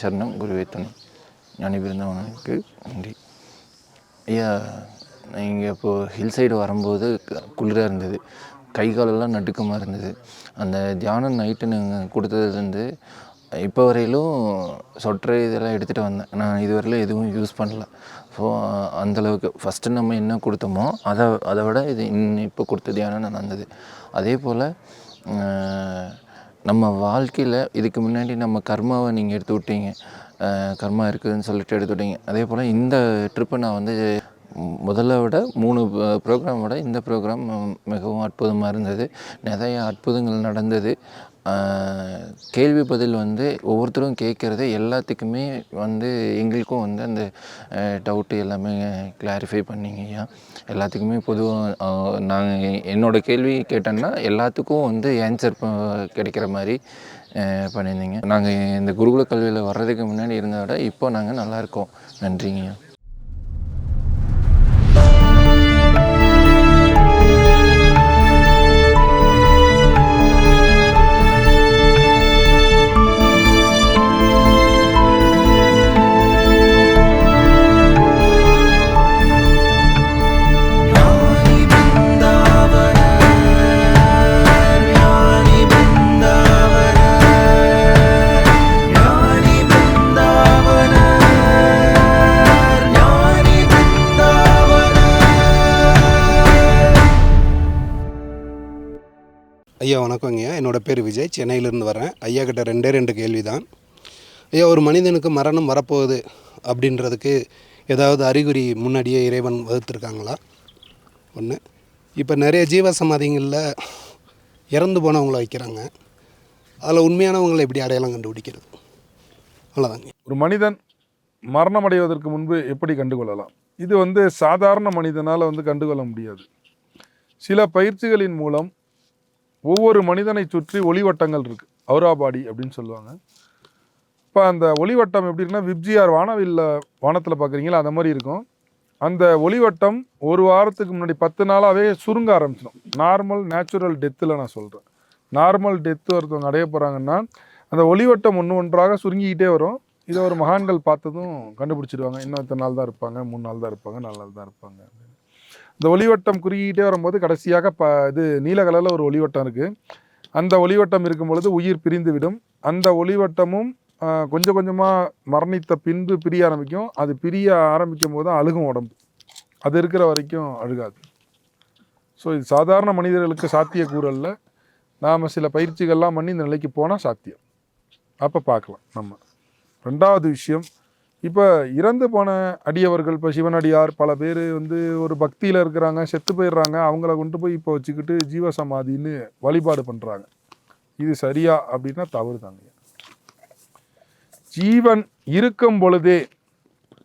சரணம் குருவே துணை ஞானி பிறந்தவனுக்கு நன்றி ஐயா இங்கே இப்போது ஹில் சைடு வரும்போது குளிராக இருந்தது கை காலெல்லாம் நடுக்கமாக இருந்தது அந்த தியானம் நைட்டு நீங்கள் கொடுத்ததுலேருந்து இப்போ வரையிலும் சொட்டரு இதெல்லாம் எடுத்துகிட்டு வந்தேன் நான் இதுவரையிலும் எதுவும் யூஸ் பண்ணல ஸோ அந்தளவுக்கு ஃபஸ்ட்டு நம்ம என்ன கொடுத்தோமோ அதை அதை விட இது இன் இப்போ கொடுத்த தியானம் நடந்தது அதே போல் நம்ம வாழ்க்கையில் இதுக்கு முன்னாடி நம்ம கர்மாவை நீங்கள் எடுத்து விட்டீங்க. கர்மா இருக்குதுன்னு சொல்லிட்டு எடுத்து விட்டீங்க. அதே போல் இந்த ட்ரிப்பை நான் வந்து முதல்ல விட மூணு ப்ரோக்ராம் விட இந்த ப்ரோக்ராம் மிகவும் அற்புதமாக இருந்தது. நிறைய அற்புதங்கள் நடந்தது. கேள்வி பதில் வந்து ஒவ்வொருத்தரும் கேட்குறது எல்லாத்துக்குமே வந்து எங்களுக்கும் வந்து அந்த டவுட்டு எல்லாமே கிளாரிஃபை பண்ணிங்கய்யா எல்லாத்துக்குமே பொதுவாக நாங்கள் என்னோடய கேள்வி கேட்டேன்னா எல்லாத்துக்கும் வந்து ஆன்சர் கிடைக்கிற மாதிரி பண்ணியிருந்தீங்க. நாங்கள் இந்த குருகுல கல்வியில் வர்றதுக்கு முன்னாடி இருந்ததை விட இப்போ நாங்கள் நல்லா இருக்கோம். ஐயா ஐயா ஐயா. என்னோடய பேர் விஜய். சென்னையிலேருந்து வரேன். ஐயா கிட்ட ரெண்டே ரெண்டு கேள்வி தான் ஐயா ஒரு மனிதனுக்கு மரணம் வரப்போகுது அப்படின்றதுக்கு ஏதாவது அறிகுறி முன்னாடியே இறைவன் வகுத்துருக்காங்களா? ஒன்று இப்போ நிறைய ஜீவ சமாதிங்களில் இறந்து போனவங்கள வைக்கிறாங்க. அதில் உண்மையானவங்களை எப்படி அடையாளம் கண்டுபிடிக்கிறது? அவ்வளோதாங்க ஒரு மனிதன் மரணம் அடைவதற்கு முன்பு எப்படி கண்டுகொள்ளலாம்? இது வந்து சாதாரண மனிதனால் வந்து கண்டுகொள்ள முடியாது. சில பயிற்சிகளின் மூலம் ஒவ்வொரு மனிதனை சுற்றி ஒளிவட்டங்கள் இருக்குது அவுராபாடி அப்படின்னு சொல்லுவாங்க. இப்போ அந்த ஒளிவட்டம் எப்படி இருக்குன்னா விப்ஜிஆர் வானவில் வானத்தில் பார்க்குறீங்களா அந்த மாதிரி இருக்கும். அந்த ஒளிவட்டம் ஒரு வாரத்துக்கு முன்னாடி பத்து நாளாகவே சுருங்க ஆரம்பிச்சிடும். நார்மல் நேச்சுரல் டெத்தில் நான் சொல்கிறேன் நார்மல் டெத்து ஒருத்தவங்க அடைய போகிறாங்கன்னா அந்த ஒளிவட்டம் ஒன்று ஒன்றாக சுருங்கிக்கிட்டே வரும். இதை ஒரு மகான்கள் பார்த்ததும் கண்டுபிடிச்சிடுவாங்க. இன்னும் இத்தனை நாள் தான் இருப்பாங்க மூணு நாள் தான் இருப்பாங்க நாலு நாள் தான் இருப்பாங்க இந்த ஒளிவட்டம் குறுகிட்டே வரும்போது கடைசியாக ப இது நீல கலரில் ஒரு ஒளிவட்டம் இருக்குது அந்த ஒளிவட்டம் இருக்கும் பொழுது உயிர் பிரிந்து விடும் அந்த ஒளிவட்டமும் கொஞ்சம் கொஞ்சமாக மரணித்த பின்பு பிரிய ஆரம்பிக்கும். அது பிரிய ஆரம்பிக்கும் போது தான் அழுகும் உடம்பு. அது இருக்கிற வரைக்கும் அழுகாது. ஸோ இது சாதாரண மனிதர்களுக்கு சாத்தியக்கூறல்ல. நாம் சில பயிற்சிகள்லாம் பண்ணி இந்த நிலைக்கு போனால் சாத்தியம். அப்போ பார்க்கலாம் நம்ம. ரெண்டாவது விஷயம் இப்போ இறந்து போன அடியவர்கள் இப்போ சிவனடியார் பல பேர் வந்து ஒரு பக்தியில் இருக்கிறாங்க செத்து போயிடுறாங்க. அவங்கள கொண்டு போய் இப்போ வச்சுக்கிட்டு ஜீவசமாதின்னு வழிபாடு பண்ணுறாங்க இது சரியா அப்படின்னா தவறு தாங்க ஜீவன் இருக்கும் பொழுதே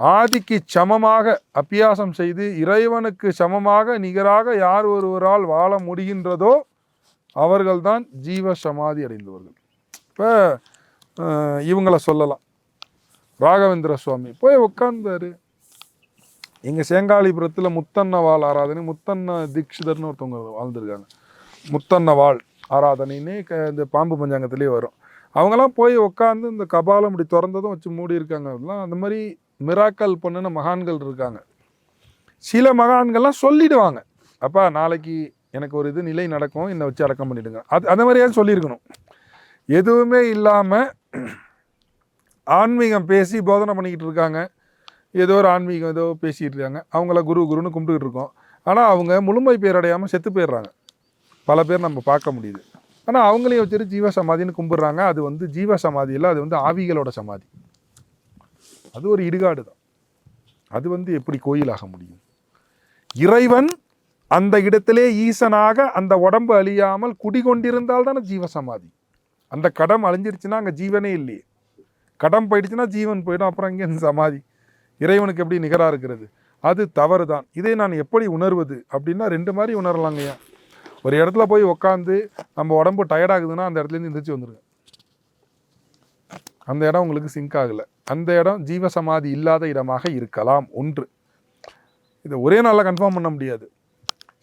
ஆதிக்கு சமமாக அபியாசம் செய்து இறைவனுக்கு சமமாக நிகராக யார் ஒருவரால் வாழ முடிகின்றதோ அவர்கள்தான் ஜீவ சமாதி அடைந்தவர்கள். இப்போ இவங்களை சொல்லலாம். ராகவேந்திர சுவாமி போய் உட்காந்தாரு எங்கள் சேங்காலிபுரத்தில் முத்தன்னவாள் ஆராதனை முத்தன்ன தீட்சிதர்னு ஒருத்தவங்க வாழ்ந்துருக்காங்க. முத்தன்னவாள் ஆராதனைன்னு க இந்த பாம்பு பஞ்சாங்கத்திலே வரும். அவங்கெல்லாம் போய் உட்காந்து இந்த கபாலம் இப்படி திறந்ததும் வச்சு மூடி இருக்காங்க. அதெல்லாம் அந்த மாதிரி மிராக்கல் பண்ணின மகான்கள் இருக்காங்க. சில மகான்கள்லாம் சொல்லிடுவாங்க. அப்பா நாளைக்கு எனக்கு ஒரு இது நிலை நடக்கும். என்னை வச்சு அடக்கம் பண்ணிடுங்க. அது அந்த மாதிரியாவது சொல்லியிருக்கணும். எதுவுமே இல்லாமல் ஆன்மீகம் பேசி போதனை பண்ணிக்கிட்டு இருக்காங்க. ஏதோ ஒரு ஆன்மீகம் ஏதோ பேசிகிட்டு இருக்காங்க. அவங்கள குரு குருன்னு கும்பிட்டுக்கிட்டு இருக்கோம். ஆனால் அவங்க முழுமை பேரடையாமல் செத்து போயிடுறாங்க. பல பேர் நம்ம பார்க்க முடியுது. ஆனால் அவங்களையும் வச்சுட்டு ஜீவ சமாதின்னு கும்பிட்றாங்க. அது வந்து ஜீவ சமாதி இல்லை அது வந்து ஆவிகளோட சமாதி. அது ஒரு இடுகாடு தான். அது வந்து எப்படி கோயிலாக முடியும்? இறைவன் அந்த இடத்திலே ஈசனாக அந்த உடம்பு அழியாமல் குடிகொண்டிருந்தால் தானே ஜீவ சமாதி அந்த கடம் அழிஞ்சிருச்சுன்னா அங்கே ஜீவனே இல்லையே. கடம் போயிடுச்சுன்னா ஜீவன் போயிடும். அப்புறம் இங்கே சமாதி. இறைவனுக்கு எப்படி நிகராக இருக்கிறது? அது தவறு தான் இதை நான் எப்படி உணர்வது? அப்படின்னா ரெண்டு மாதிரி உணரலாங்கய்யா ஒரு இடத்துல போய் உக்காந்து நம்ம உடம்பு டயர்டாகுதுன்னா அந்த இடத்துலேருந்து எந்திரிச்சு வந்துடுங்க அந்த இடம் உங்களுக்கு சிங்க் ஆகலை. அந்த இடம் ஜீவசமாதி இல்லாத இடமாக இருக்கலாம். ஒன்று. இதை ஒரே நாளில் கன்ஃபார்ம் பண்ண முடியாது.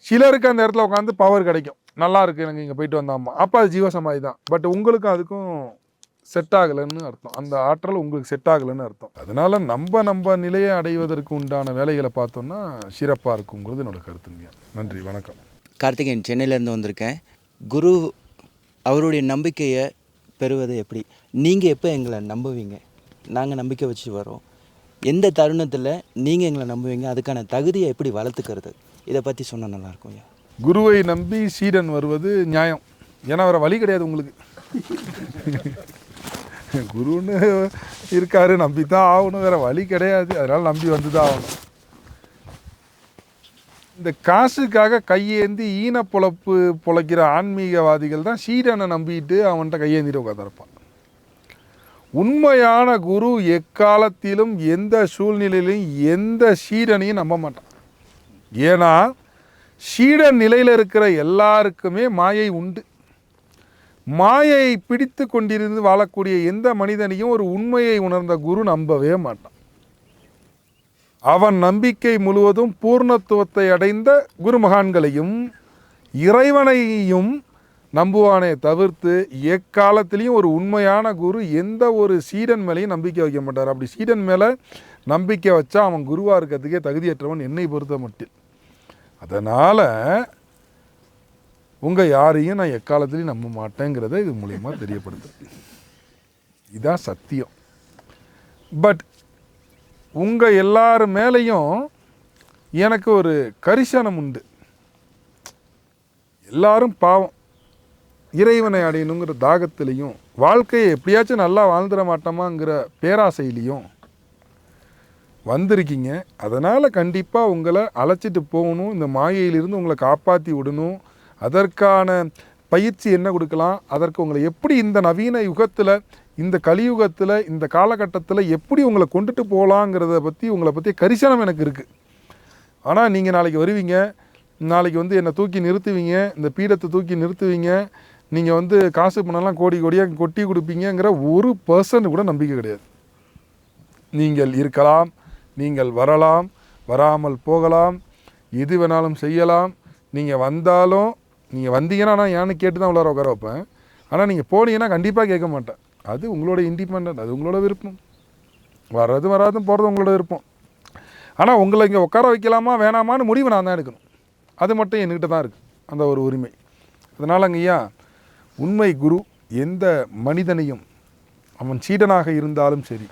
சிலருக்கு அந்த இடத்துல உட்காந்து பவர் கிடைக்கும். நல்லா இருக்கு எனக்கு இங்கே போயிட்டு வந்தாமா அப்போ அது ஜீவசமாதி தான். பட் உங்களுக்கும் அதுக்கும் செட் ஆகலைன்னு அர்த்தம். அந்த ஆற்றல் உங்களுக்கு செட் ஆகலைன்னு அர்த்தம். அதனால நம்ம நம்ம நிலையை அடைவதற்கு உண்டான வேலைகளை பார்த்தோம்னா சிறப்பாக இருக்குங்கிறது என்னோட கருத்துங்க நன்றி வணக்கம். கார்த்திகேயன் சென்னையிலேருந்து வந்திருக்கேன். குரு அவருடைய நம்பிக்கையை பெறுவது எப்படி? நீங்கள் எப்போ எங்களை நம்புவீங்க? நாங்கள் நம்பிக்கை வச்சு வரோம் எந்த தருணத்தில் நீங்கள் எங்களை நம்புவீங்க? அதுக்கான தகுதியை எப்படி வளர்த்துக்கிறது? இதை பற்றி சொன்னால் நல்லாயிருக்கும் ஐயா. குருவை நம்பி சீடன் வருவது நியாயம். ஏன்னா வேற வழி கிடையாது உங்களுக்கு. குருன்னு இருக்காரு நம்பி தான் ஆகணும் வேறு வழி கிடையாது. அதனால் நம்பி வந்து தான் ஆகணும். இந்த காசுக்காக கையேந்தி ஈன பொழப்பு பொழைக்கிற ஆன்மீகவாதிகள் தான் சீரனை நம்பிட்டு அவன்கிட்ட கையேந்திட்டு உட்காந்துருப்பான் உண்மையான குரு எக்காலத்திலும் எந்த சூழ்நிலையிலும் எந்த சீடனையும் நம்ப மாட்டான். ஏன்னா சீடன் நிலையில் இருக்கிற எல்லாருக்குமே மாயை உண்டு. மாயை பிடித்து கொண்டிருந்து வாழக்கூடிய எந்த மனிதனையும் ஒரு உண்மையை உணர்ந்த குரு நம்பவே மாட்டான். அவன் நம்பிக்கை முழுவதும் பூர்ணத்துவத்தை அடைந்த குருமகான்களையும் இறைவனையும் நம்புவானே தவிர்த்து எக்காலத்திலையும் ஒரு உண்மையான குரு எந்த ஒரு சீடன் மேலேயும் நம்பிக்கை வைக்க மாட்டார். அப்படி சீடன் மேலே நம்பிக்கை வச்சா அவன் குருவாக இருக்கிறதுக்கே தகுதியற்றவன் என்னை பொறுத்த மட்டும் அதனால் உங்கள் யாரையும் நான் எக்காலத்துலேயும் நம்ப மாட்டேங்கிறத இது மூலயமா தெரியப்படுது. இதான் சத்தியம். பட் உங்கள் எல்லார் மேலேயும் எனக்கு ஒரு கரிசனம் உண்டு. எல்லாரும் பாவம். இறைவனை அடையணுங்கிற தாகத்திலையும் வாழ்க்கையை எப்படியாச்சும் நல்லா வாழ்ந்துட மாட்டோமாங்கிற பேராசையிலையும் வந்திருக்கீங்க. அதனால் கண்டிப்பாக உங்களை அழைச்சிட்டு போகணும் இந்த மாயையிலிருந்து உங்களை காப்பாற்றி விடணும் அதற்கான பயிற்சி என்ன கொடுக்கலாம்? அதற்கு உங்களை எப்படி இந்த நவீன யுகத்தில் இந்த கலியுகத்தில் இந்த காலகட்டத்தில் எப்படி உங்களை கொண்டுட்டு போகலாங்கிறத பற்றி உங்களை பற்றி கரிசனம் எனக்கு இருக்குது ஆனால் நீங்கள் நாளைக்கு வருவீங்க. நாளைக்கு வந்து என்னை தூக்கி நிறுத்துவீங்க. இந்த பீடத்தை தூக்கி நிறுத்துவீங்க. நீங்கள் வந்து காசு பணம்லாம் கோடி கோடியாக கொட்டி கொடுப்பீங்கங்கிற ஒரு பர்சன்ட் கூட நம்பிக்கை கிடையாது. நீங்கள் இருக்கலாம் நீங்கள் வரலாம் வராமல் போகலாம். எது வேணாலும் செய்யலாம். நீங்கள் வந்தாலும் நீங்கள் வந்தீங்கன்னா நான் ஏன்னு கேட்டு தான் உள்ளார உட்கார வைப்பேன். ஆனால் நீங்கள் போனீங்கன்னா கண்டிப்பாக கேட்க மாட்டேன். அது உங்களோட இண்டிபெண்ட் அது உங்களோட விருப்பம். வர்றது வராதும் போகிறது உங்களோட விருப்பம். ஆனால் உங்களை இங்கே உட்கார வைக்கலாமா வேணாமான்னு முடிவு நான் தான் எடுக்கணும். அது மட்டும் என்கிட்ட தான் இருக்குது அந்த ஒரு உரிமை. அதனால் ஐயா உண்மை குரு எந்த மனிதனையும் அவன் சீடனாக இருந்தாலும் சரி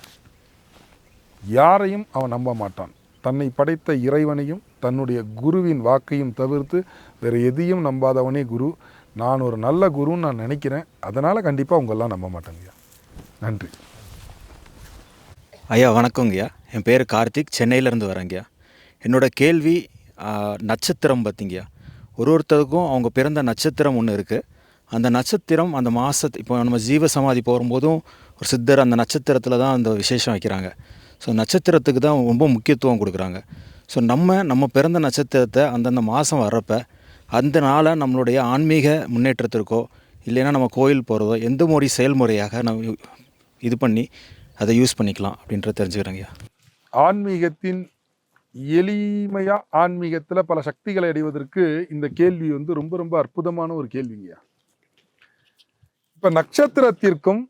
யாரையும் அவன் நம்ப மாட்டான். தன்னை படைத்த இறைவனையும் தன்னுடைய குருவின் வாக்கையும் தவிர்த்து வேறு எதையும் நம்பாதவனே குரு. நான் ஒரு நல்ல குருன்னு நான் நினைக்கிறேன். அதனால் கண்டிப்பாக உங்களெல்லாம் நம்ப மாட்டேங்கய்யா நன்றி. ஐயா வணக்கங்கய்யா என் பேர் கார்த்திக். சென்னையிலேருந்து வரேங்கய்யா என்னோட கேள்வி நட்சத்திரம் பார்த்தீங்கய்யா ஒரு ஒருத்தருக்கும் அவங்க பிறந்த நட்சத்திரம் ஒன்று இருக்குது அந்த நட்சத்திரம் அந்த மாதத்து இப்போ நம்ம ஜீவ சமாதி போகும்போதும் ஒரு சித்தர் அந்த நட்சத்திரத்தில் தான் அந்த விசேஷம் வைக்கிறாங்க. ஸோ நட்சத்திரத்துக்கு தான் ரொம்ப முக்கியத்துவம் கொடுக்குறாங்க. ஸோ நம்ம நம்ம பிறந்த நட்சத்திரத்தை அந்தந்த மாதம் வர்றப்ப அந்த நாளை நம்மளுடைய ஆன்மீக முன்னேற்றத்திற்கோ இல்லைன்னா நம்ம கோயில் போகிறதோ எந்த மாதிரி செயல்முறையாக நம்ம இது பண்ணி அதை யூஸ் பண்ணிக்கலாம் அப்படின்றத தெரிஞ்சுக்கிறேங்கய்யா ஆன்மீகத்தின் எளிமையாக ஆன்மீகத்தில் பல சக்திகளை அடைவதற்கு இந்த கேள்வி வந்து ரொம்ப ரொம்ப அற்புதமான ஒரு கேள்விங்கய்யா இப்போ நட்சத்திரத்திற்கும்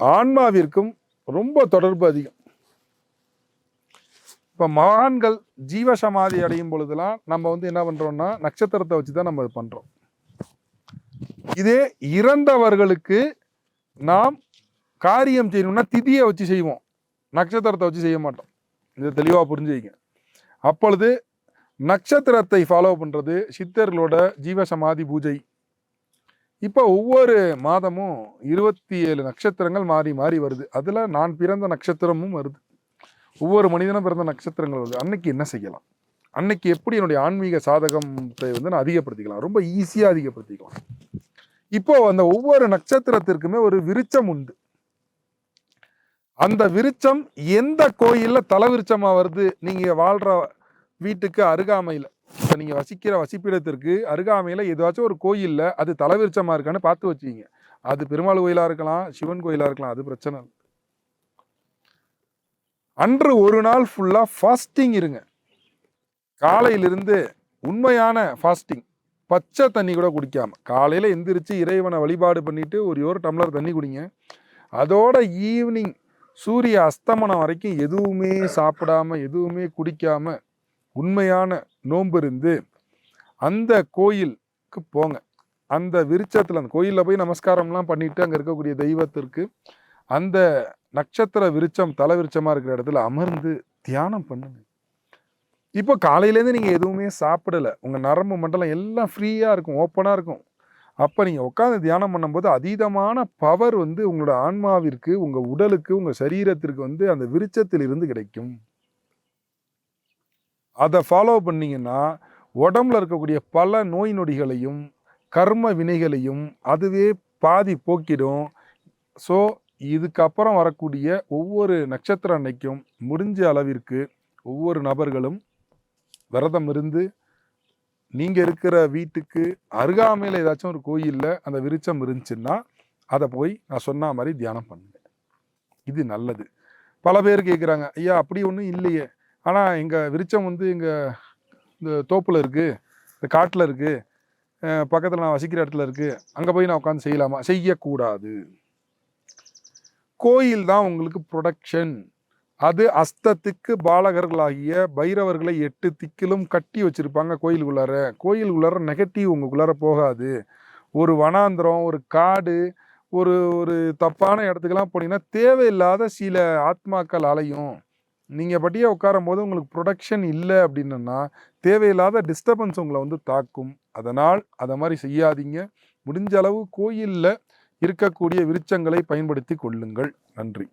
ஆன்மாவிற்கும் ரொம்ப தொடர்பு அதிகம். இப்போ மகான்கள் ஜீவசமாதி அடையும் பொழுதெல்லாம் நம்ம வந்து என்ன பண்ணுறோம்னா நட்சத்திரத்தை வச்சு தான் நம்ம இது பண்ணுறோம் இதே இறந்தவர்களுக்கு நாம் காரியம் செய்யணும்னா திதியை வச்சு செய்வோம். நட்சத்திரத்தை வச்சு செய்ய மாட்டோம். இதை தெளிவாக புரிஞ்சுக்கிங்க அப்பொழுது நட்சத்திரத்தை ஃபாலோ பண்ணுறது சித்தர்களோட ஜீவசமாதி பூஜை. இப்போ ஒவ்வொரு மாதமும் இருபத்தி ஏழு நட்சத்திரங்கள் மாறி மாறி வருது. அதில் நான் பிறந்த நட்சத்திரமும் வருது. ஒவ்வொரு மனிதனும் பிறந்த நட்சத்திரங்கள் வருது அன்னைக்கு என்ன செய்யலாம்? அன்னைக்கு எப்படி என்னுடைய ஆன்மீக சாதகத்தை வந்து நான் அதிகப்படுத்திக்கலாம்? ரொம்ப ஈஸியாக அதிகப்படுத்திக்கலாம். இப்போ அந்த ஒவ்வொரு நட்சத்திரத்திற்குமே ஒரு விருச்சம் உண்டு. அந்த விருச்சம் எந்த கோயிலில் தலை விருச்சமாக வருது? நீங்கள் வாழ்கிற வீட்டுக்கு அருகாமையில் இப்போ நீங்கள் வசிக்கிற வசிப்பிடத்திற்கு அருகாமையில் ஏதாச்சும் ஒரு கோயிலில் அது தலை விருச்சமாக இருக்கான்னு பார்த்து வச்சுக்கிங்க. அது பெருமாள் கோயிலாக இருக்கலாம் சிவன் கோயிலாக இருக்கலாம் அது பிரச்சனை இல்லை. அன்று ஒரு நாள் ஃபுல்லாக ஃபாஸ்டிங் இருங்க. காலையிலிருந்து உண்மையான ஃபாஸ்டிங் பச்சை தண்ணி கூட குடிக்காமல் காலையில் எந்திரிச்சு இறைவனை வழிபாடு பண்ணிவிட்டு ஒரு ஒரு டம்ளர் தண்ணி குடிங்க. அதோட ஈவினிங் சூரிய அஸ்தமனம் வரைக்கும் எதுவுமே சாப்பிடாம எதுவுமே குடிக்காமல் உண்மையான நோன்பு இருந்து அந்த கோயிலுக்கு போங்க. அந்த விருச்சத்தில் அந்த கோயிலில் போய் நமஸ்காரம்லாம் பண்ணிட்டு அங்கே இருக்கக்கூடிய தெய்வத்திற்கு அந்த நட்சத்திர விருட்சம் தலை விருச்சமாக இருக்கிற இடத்துல அமர்ந்து தியானம் பண்ணுங்க. இப்போ காலையிலேருந்து நீங்கள் எதுவுமே சாப்பிடல. உங்கள் நரம்பு மண்டலம் எல்லாம் ஃப்ரீயாக இருக்கும் ஓப்பனாக இருக்கும். அப்போ நீங்கள் உட்காந்து தியானம் பண்ணும்போது அதீதமான பவர் வந்து உங்களோட ஆன்மாவிற்கு உங்கள் உடலுக்கு உங்கள் சரீரத்திற்கு வந்து அந்த விருச்சத்தில் இருந்து கிடைக்கும். அதை ஃபாலோ பண்ணிங்கன்னா உடம்புல இருக்கக்கூடிய பல நோய் நொடிகளையும் கர்ம வினைகளையும் அதுவே பாதி போக்கிடும். ஸோ இதுக்கப்புறம் வரக்கூடிய ஒவ்வொரு நட்சத்திர அன்னைக்கும் முடிஞ்ச அளவிற்கு ஒவ்வொரு நபர்களும் விரதம் இருந்து நீங்கள் இருக்கிற வீட்டுக்கு அருகாமையில் ஏதாச்சும் ஒரு கோயிலில் அந்த விருச்சம் இருந்துச்சுன்னா அதை போய் நான் சொன்ன மாதிரி தியானம் பண்ணுங்க. இது நல்லது. பல பேர் கேட்குறாங்க ஐயா அப்படி ஒன்றும் இல்லையே. ஆனால் எங்கள் விருச்சம் வந்து எங்கள் இந்த தோப்பில் இருக்குது இந்த காட்டில் இருக்குது பக்கத்தில் நான் வசிக்கிற இடத்துல இருக்குது அங்கே போய் நான் உட்காந்து செய்யலாமா? செய்யக்கூடாது. கோயில் தான் உங்களுக்கு ப்ரொடக்ஷன் அது அஸ்தத்துக்கு பாலகர்களாகிய பைரவர்களை எட்டு திக்கிலும் கட்டி வச்சுருப்பாங்க கோயிலுக்குள்ளார. கோயிலுக்குள்ளார நெகட்டிவ் உங்களுக்குள்ளார போகாது. ஒரு வனாந்திரம் ஒரு காடு ஒரு ஒரு தப்பான இடத்துக்கெல்லாம் போனீங்கன்னா தேவையில்லாத சில ஆத்மாக்கள் அலையும். நீங்கள் பட்டியே உட்காரும் போது உங்களுக்கு ப்ரொடக்ஷன் இல்லை அப்படின்னா தேவையில்லாத டிஸ்டர்பன்ஸ் உங்களை வந்து தாக்கும். அதனால் அதை மாதிரி செய்யாதீங்க. முடிஞ்ச அளவு கோயிலில் இருக்கக்கூடிய விருச்சங்களை பயன்படுத்தி கொள்ளுங்கள். நன்றி.